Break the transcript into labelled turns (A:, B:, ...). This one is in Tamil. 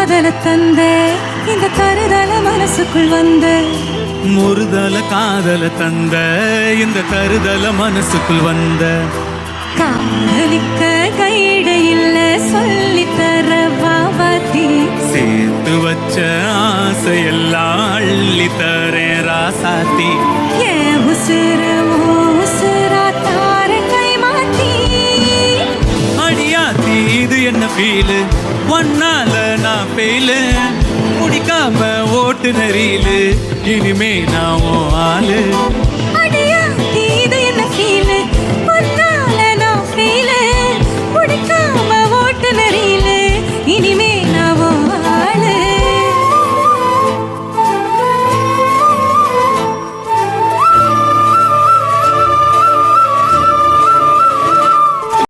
A: காதல தந்த இந்த தருதல மனசுக்குள் வந்த.
B: முறுதல காதல தந்த இந்த தருதல மனசுக்குள் வந்த.
A: காதலிக்க கையிட இல்ல சொல்லி தர வாவாத்தி
B: சேர்த்து வச்ச ஆசையெல்லாம் அள்ளி தரேன் ராசாத்தி.
A: ஏன் உசுறு உசுரா தார கை மாத்தி.
B: அடியாத்தி இது என்ன ஃபீலு ஒன்னால நான் பேல முடிக்காம ஓட்டு நெறியில இனிமே நான் உன்